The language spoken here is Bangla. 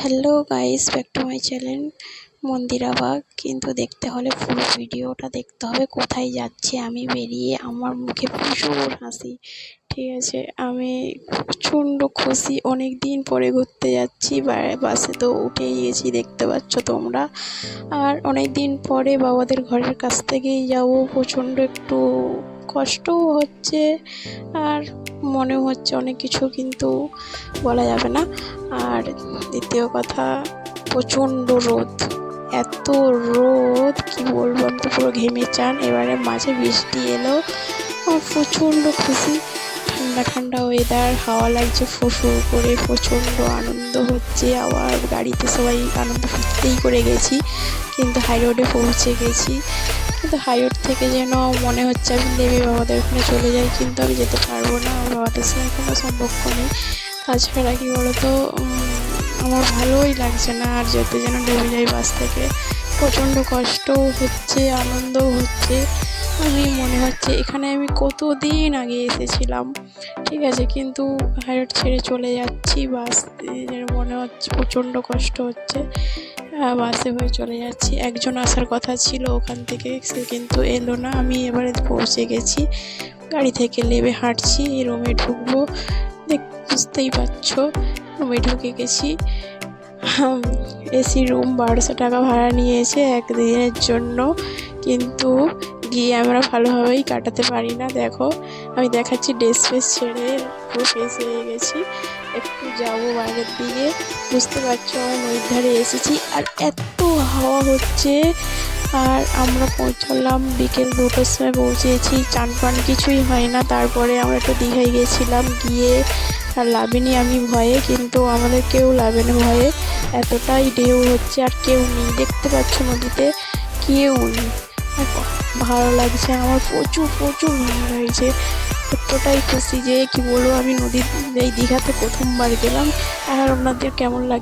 Hello guys back to my channel Mandira Bag কিন্তু দেখতে হলে ফুল ভিডিওটা দেখতে হবে, কোথায় যাচ্ছি, আমি বেরিয়ে আমার মুখে প্রচুর হাসি। ঠিক আছে, আমি প্রচণ্ড খুশি অনেক দিন পরে ঘুরতে যাচ্ছি বাসে তো উঠেই গেছি, দেখতে পাচ্ছ তোমরা। আর অনেক দিন পরে বাবাদের ঘরের কাছ থেকেই যাব, প্রচণ্ড একটু কষ্টও হচ্ছে। আর মনেও হচ্ছে অনেক কিছু কিন্তু বলা যাবে না। আর দ্বিতীয় কথা, প্রচণ্ড রোদ। এত রোদ, কি বলব আমি তো পুরো ঘেমে চান। এবারে মাঝে বৃষ্টি এলো। প্রচণ্ড খুশি। ঠান্ডা ঠান্ডা ওয়েদার হাওয়া লাগছে ফুরফুর করে, প্রচণ্ড আনন্দ হচ্ছে। আবার গাড়িতে সবাই আনন্দ ফুর্তিই করে গেছি। কিন্তু হাই রোডে পৌঁছে গেছি। কিন্তু হাই রোড থেকে যেন মনে হচ্ছে আমি নেমে বাবাদের ওখানে চলে যাই, কিন্তু আমি যেতে পারব না, আমার বাবাদের সঙ্গে কোনো সম্পর্ক নেই। তাছাড়া কি বলতো আমার ভালোই লাগছে না আর যেতে যেন নেমে যাই বাস থেকে। প্রচণ্ড কষ্টও হচ্ছে, আনন্দও হচ্ছে। আমি মনে হচ্ছে এখানে আমি কত দিন আগে এসেছিলাম, ঠিক আছে, কিন্তু হাইরোড ছেড়ে চলে যাচ্ছি, বাস যেন মনে হচ্ছে প্রচণ্ড কষ্ট হচ্ছে। বাসে হয়ে চলে যাচ্ছি। একজন আসার কথা ছিল ওখান থেকে, সে কিন্তু এলো না। আমি এবারে পৌঁছে গেছি। গাড়ি থেকে নেমে হাঁটছি, রুমে ঢুকবো। দেখ, বুঝতেই পারছ, রুমে ঢুকে গেছি। এসি রুম বারোশো টাকা ভাড়া নিয়েছে একদিনের জন্য। কিন্তু গিয়ে আমরা ভালোভাবেই কাটাতে পারি না। দেখো, আমি দেখাচ্ছি ড্রেস ফ্রেস ছেড়ে পুরো ফ্রেশ হয়ে গেছি। একটু যাব বাইরের দিকে। বুঝতে পারছ, আমি নদীর ধারে এসেছি আর এত হাওয়া হচ্ছে। আর আমরা পৌঁছালাম বিকেল দুটোর সময় পৌঁছেছি। চান পান কিছুই হয় না। তারপরে আমরা একটু দীঘায় গেছিলাম। গিয়ে আর লাভিনি আমি ভয়ে, কিন্তু আমাদের কেউ লাভে না ভয়ে। এতটাই ঢেউ হচ্ছে আর কেউ নেই। দেখতে পাচ্ছ নদীতে কেউ নেই। ভালো লাগছে আমার, প্রচুর প্রচুর ভালো লাগছে। এতটাই খুশি যে, কি বলব, আমি নদীর এই দীঘাতে প্রথমবার গেলাম। আর ওনাদের কেমন লাগ